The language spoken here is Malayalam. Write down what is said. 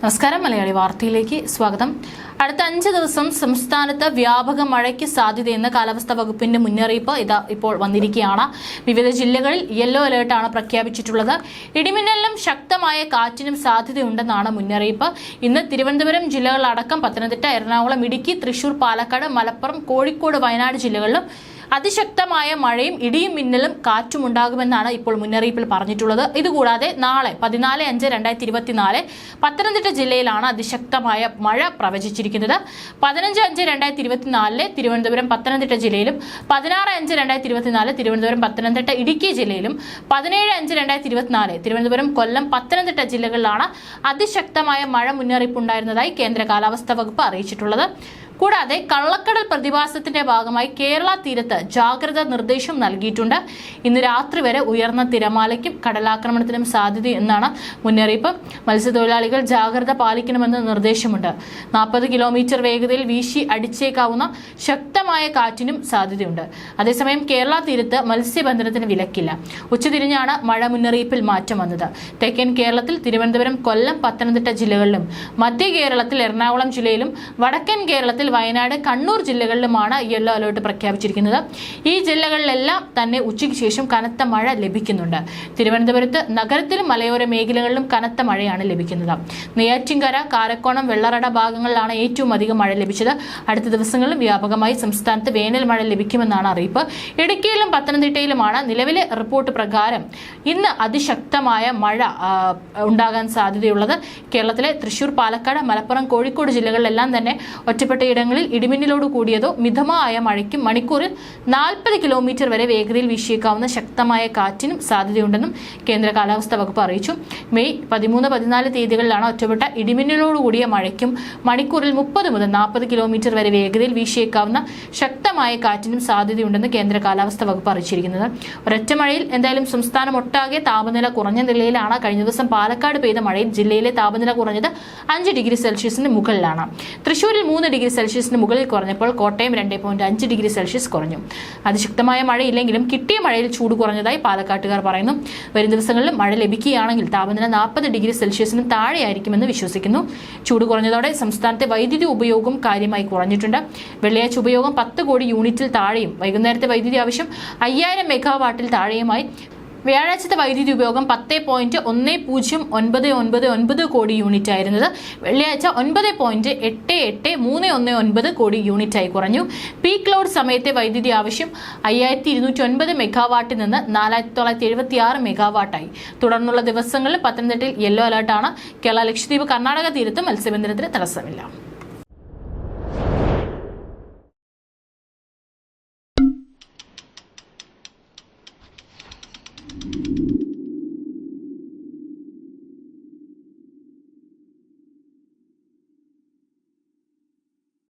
നമസ്കാരം മലയാളി വാർത്തയിലേക്ക് സ്വാഗതം. അടുത്ത അഞ്ച് ദിവസം സംസ്ഥാനത്ത് വ്യാപക മഴയ്ക്ക് സാധ്യതയെന്ന് കാലാവസ്ഥാ വകുപ്പിന്റെ മുന്നറിയിപ്പ് ഇതാ ഇപ്പോൾ വന്നിരിക്കുകയാണ്. വിവിധ ജില്ലകളിൽ യെല്ലോ അലേർട്ടാണ് പ്രഖ്യാപിച്ചിട്ടുള്ളത്. ഇടിമിന്നലിനും ശക്തമായ കാറ്റിനും സാധ്യതയുണ്ടെന്നാണ് മുന്നറിയിപ്പ്. ഇന്ന് തിരുവനന്തപുരം ജില്ലകളടക്കം പത്തനംതിട്ട എറണാകുളം ഇടുക്കി തൃശൂർ പാലക്കാട് മലപ്പുറം കോഴിക്കോട് വയനാട് ജില്ലകളിലും അതിശക്തമായ മഴയും ഇടിയും മിന്നലും കാറ്റും ഉണ്ടാകുമെന്നാണ് ഇപ്പോൾ മുന്നറിയിപ്പിൽ പറഞ്ഞിട്ടുള്ളത്. ഇതുകൂടാതെ നാളെ പതിനാല് അഞ്ച് രണ്ടായിരത്തി ഇരുപത്തിനാല് പത്തനംതിട്ട ജില്ലയിലാണ് അതിശക്തമായ മഴ പ്രവചിച്ചിരിക്കുന്നത്. പതിനഞ്ച് അഞ്ച് രണ്ടായിരത്തി ഇരുപത്തിനാലിൽ തിരുവനന്തപുരം പത്തനംതിട്ട ജില്ലയിലും പതിനാറ് അഞ്ച് രണ്ടായിരത്തി ഇരുപത്തിനാല് തിരുവനന്തപുരം പത്തനംതിട്ട ഇടുക്കി ജില്ലയിലും പതിനേഴ് അഞ്ച് രണ്ടായിരത്തി ഇരുപത്തിനാല് തിരുവനന്തപുരം കൊല്ലം പത്തനംതിട്ട ജില്ലകളിലാണ് അതിശക്തമായ മഴ മുന്നറിയിപ്പ് ഉണ്ടായിരുന്നതായി കേന്ദ്ര കാലാവസ്ഥാ വകുപ്പ് അറിയിച്ചിട്ടുള്ളത്. കൂടാതെ കള്ളക്കടൽ പ്രതിഭാസത്തിന്റെ ഭാഗമായി കേരള തീരത്ത് ജാഗ്രത നിർദ്ദേശം നൽകിയിട്ടുണ്ട്. ഇന്ന് രാത്രി വരെ ഉയർന്ന തിരമാലയ്ക്കും കടലാക്രമണത്തിനും സാധ്യത എന്നാണ് മുന്നറിയിപ്പ്. മത്സ്യത്തൊഴിലാളികൾ ജാഗ്രത പാലിക്കണമെന്ന് നിർദ്ദേശമുണ്ട്. നാൽപ്പത് കിലോമീറ്റർ വേഗതയിൽ വീശി അടിച്ചേക്കാവുന്ന ശക്തമായ കാറ്റിനും സാധ്യതയുണ്ട്. അതേസമയം കേരള തീരത്ത് മത്സ്യബന്ധനത്തിന് വിലക്കില്ല. ഉച്ചതിരിഞ്ഞാണ് മഴ മുന്നറിയിപ്പിൽ മാറ്റം വന്നത്. തെക്കൻ കേരളത്തിൽ തിരുവനന്തപുരം കൊല്ലം പത്തനംതിട്ട ജില്ലകളിലും മധ്യ കേരളത്തിൽ എറണാകുളം ജില്ലയിലും വടക്കൻ കേരളത്തിൽ വയനാട് കണ്ണൂർ ജില്ലകളിലുമാണ് യെല്ലോ അലേർട്ട് പ്രഖ്യാപിച്ചിരിക്കുന്നത്. ഈ ജില്ലകളിലെല്ലാം തന്നെ ഉച്ചയ്ക്ക് ശേഷം കനത്ത മഴ ലഭിക്കുന്നുണ്ട്. തിരുവനന്തപുരത്ത് നഗരത്തിലും മലയോര മേഖലകളിലും കനത്ത മഴയാണ് ലഭിക്കുന്നത്. നെയ്യാറ്റിൻകര കാരക്കോണം വെള്ളറട ഭാഗങ്ങളിലാണ് ഏറ്റവും അധികം മഴ ലഭിച്ചത്. അടുത്ത ദിവസങ്ങളിലും വ്യാപകമായി സംസ്ഥാനത്ത് വേനൽ മഴ ലഭിക്കുമെന്നാണ് അറിയിപ്പ്. ഇടുക്കിയിലും പത്തനംതിട്ടയിലുമാണ് നിലവിലെ റിപ്പോർട്ട് പ്രകാരം ഇന്ന് അതിശക്തമായ മഴ ഉണ്ടാകാൻ സാധ്യതയുള്ളത്. കേരളത്തിലെ തൃശൂർ പാലക്കാട് മലപ്പുറം കോഴിക്കോട് ജില്ലകളിലെല്ലാം തന്നെ ഒറ്റപ്പെട്ട ഇടങ്ങളിൽ ഇടിമിന്നലോട് കൂടിയതോ മിതമായ മഴയ്ക്കും മണിക്കൂറിൽ നാൽപ്പത് കിലോമീറ്റർ വരെ വേഗതയിൽ വീശിയേക്കാവുന്ന ശക്തമായ കാറ്റിനും സാധ്യതയുണ്ടെന്നും കേന്ദ്ര കാലാവസ്ഥാ വകുപ്പ് അറിയിച്ചു. മെയ് പതിമൂന്ന് പതിനാല് തീയതികളിലാണ് ഒറ്റപ്പെട്ട ഇടിമിന്നലോട് കൂടിയ മഴയ്ക്കും മണിക്കൂറിൽ മുപ്പത് മുതൽ നാൽപ്പത് കിലോമീറ്റർ വരെ വേഗതയിൽ വീശിയേക്കാവുന്ന ശക്തമായ കാറ്റിനും സാധ്യതയുണ്ടെന്ന് കേന്ദ്ര കാലാവസ്ഥാ വകുപ്പ് അറിയിച്ചിരിക്കുന്നത്. ഒരൊറ്റ മഴയിൽ എന്തായാലും സംസ്ഥാനം ഒട്ടാകെ താപനില കുറഞ്ഞ നിലയിലാണ്. കഴിഞ്ഞ ദിവസം പാലക്കാട് പെയ്ത മഴയിൽ ജില്ലയിലെ താപനില കുറഞ്ഞത് അഞ്ച് ഡിഗ്രി സെൽഷ്യസിന് മുകളിലാണ്. തൃശൂരിൽ മൂന്ന് ഡിഗ്രി സെൽഷ്യസിന് മുകളിൽ കുറഞ്ഞപ്പോൾ കോട്ടയം രണ്ട് പോയിന്റ് അഞ്ച് ഡിഗ്രി സെൽഷ്യസ് കുറഞ്ഞു. അതിശക്തമായ മഴയില്ലെങ്കിലും കിട്ടിയ മഴയിൽ ചൂട് കുറഞ്ഞതായി പാലക്കാട്ടുകാർ പറയുന്നു. വരും ദിവസങ്ങളിൽ മഴ ലഭിക്കുകയാണെങ്കിൽ താപനില നാൽപ്പത് ഡിഗ്രി സെൽഷ്യസിന് താഴെയായിരിക്കുമെന്ന് വിശ്വസിക്കുന്നു. ചൂട് കുറഞ്ഞതോടെ സംസ്ഥാനത്തെ വൈദ്യുതി ഉപയോഗം കാര്യമായി കുറഞ്ഞിട്ടുണ്ട്. വെള്ളിയാഴ്ച ഉപയോഗം പത്ത് കോടി യൂണിറ്റിൽ താഴെയും വൈകുന്നേരത്തെ വൈദ്യുതി ആവശ്യം അയ്യായിരം മെഗാവാട്ടിൽ താഴെയുമായി. വ്യാഴാഴ്ചത്തെ വൈദ്യുതി ഉപയോഗം പത്ത് പോയിന്റ് ഒന്ന് പൂജ്യം ഒൻപത് ഒൻപത് ഒൻപത് കോടി യൂണിറ്റ് ആയിരുന്നത്. വെള്ളിയാഴ്ച ഒൻപത് പോയിന്റ് എട്ട് എട്ട് മൂന്ന് ഒന്ന് ഒൻപത് കോടി യൂണിറ്റായി കുറഞ്ഞു. പീക്ക് ലോഡ് സമയത്തെ വൈദ്യുതി ആവശ്യം അയ്യായിരത്തി ഇരുന്നൂറ്റി ഒൻപത് മെഗാവാട്ടിൽ നിന്ന് നാലായിരത്തി തൊള്ളായിരത്തി എഴുപത്തി ആറ് മെഗാവാട്ടായി തുടർന്നുള്ള ദിവസങ്ങളിൽ പത്തനംതിട്ടയിൽ യെല്ലോ അലർട്ടാണ് കേരള ലക്ഷദ്വീപ് കർണാടക തീരത്ത് മത്സ്യബന്ധനത്തിന് തടസ്സമില്ല.